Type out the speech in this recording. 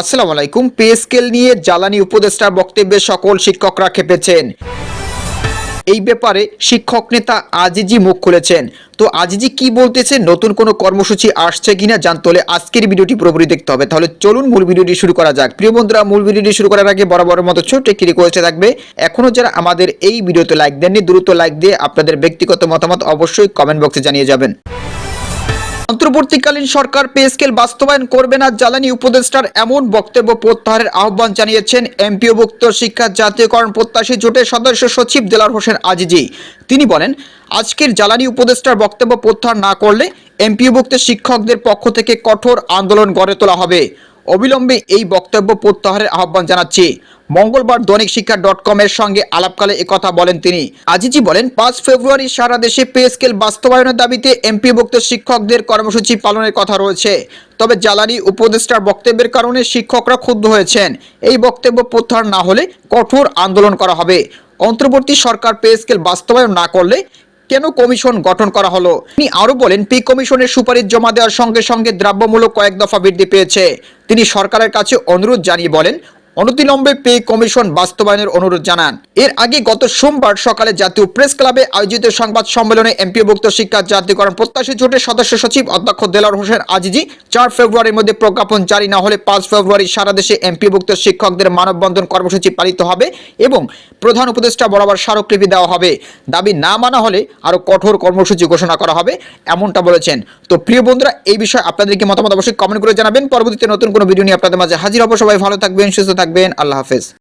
আসসালামু আলাইকুম। Pay scale নিয়ে জ্বালানি উপদেষ্টার বক্তব্যে সকল শিক্ষকরা খেপেছেন। এই ব্যাপারে শিক্ষক নেতা আজিজি মুখ খুলেছেন। তো আজিজি কি বলতেছে? নতুন কোনো কর্মসূচি আসছে কিনা জানতে হলে আজকের ভিডিওটি পুরোপুরি দেখতে হবে। তাহলে চলুন মূল ভিডিওটি শুরু করা যাক। প্রিয় বন্ধুরা, মূল ভিডিওটি শুরু করার আগে বরাবরের মতো ছোট্ট একটি রিকোয়েস্টে থাকবে। এখনও যারা আমাদের এই ভিডিওতে লাইক দেননি, দ্রুত লাইক দিয়ে আপনাদের ব্যক্তিগত মতামত অবশ্যই কমেন্ট বক্সে জানিয়ে যাবেন। অন্তর্বর্তীকালীন সরকার পে স্কেল বাস্তবায়ন করবে না, জ্বালানি উপদেষ্টার এমন বক্তব্য প্রত্যাহারের আহ্বান জানিয়েছেন এমপিওভুক্ত শিক্ষা জাতীয়করণ প্রত্যাশী জোটের সদস্য সচিব দেলার হোসেন আজিজি। তিনি বলেন, আজকের জ্বালানি উপদেষ্টার বক্তব্য প্রত্যাহার না করলে এমপিওভুক্ত শিক্ষকদের পক্ষ থেকে কঠোর আন্দোলন গড়ে তোলা হবে। অবিলম্বে এই বক্তব্য প্রত্যাহারের আহ্বান জানাচ্ছি। মঙ্গলবার দৈনিক শিক্ষা ডট কমের সঙ্গে আলাপকালে একথা বলেন তিনি। আজিজি বলেন, পাঁচ ফেব্রুয়ারি সারা দেশে পে স্কেল বাস্তবায়নের দাবিতে এমপিভুক্ত শিক্ষকদের কর্মসূচি পালনের কথা রয়েছে। তবে জ্বালানি উপদেষ্টার বক্তব্যের কারণে শিক্ষকরা ক্ষুব্ধ হয়েছেন। এই বক্তব্য প্রত্যাহার না হলে কঠোর আন্দোলন করা হবে। অন্তর্বর্তী সরকার পে স্কেল বাস্তবায়ন না করলে কেন কমিশন গঠন করা হলো? তিনি আরও বলেন পি কমিশনের সুপারিশ জমা দেওয়ার সঙ্গে সঙ্গে দ্রব্যমূল্য কয়েক দফা বৃদ্ধি পেয়েছে। তিনি সরকারের কাছে অনুরোধ জানিয়ে বলেন, অনতিলম্বে পে কমিশন বাস্তবায়নের অনুরোধ জানান। এর আগে গত সোমবার সকালে জাতীয় প্রেস ক্লাবে আয়োজিত সংবাদ সম্মেলনে এমপিওভুক্ত শিক্ষা জাতীয়করণ প্রত্যাশী জোটের সদস্য সচিব অধ্যক্ষ দেলার হোসেন আজিজি চার ফেব্রুয়ারির মধ্যে প্রজ্ঞাপন জারি না হলে পাঁচ ফেব্রুয়ারি সারা দেশে এমপিভুক্ত শিক্ষকদের মানববন্ধন কর্মসূচি পালিত হবে এবং প্রধান উপদেষ্টা বরাবর স্মারকলিপি দেওয়া হবে। দাবি না মানা হলে আরও কঠোর কর্মসূচি ঘোষণা করা হবে, এমনটা বলেছেন। তো প্রিয় বন্ধুরা, এই বিষয়ে আপনাদেরকে মতামত অবশ্যই কমেন্ট করে জানাবেন। পরবর্তীতে নতুন কোনো ভিডিও নিয়ে আপনাদের মাঝে হাজির হব। সবাই ভালো থাকবেন, সুস্থ থাকবেন। আল্লাহ হাফেজ।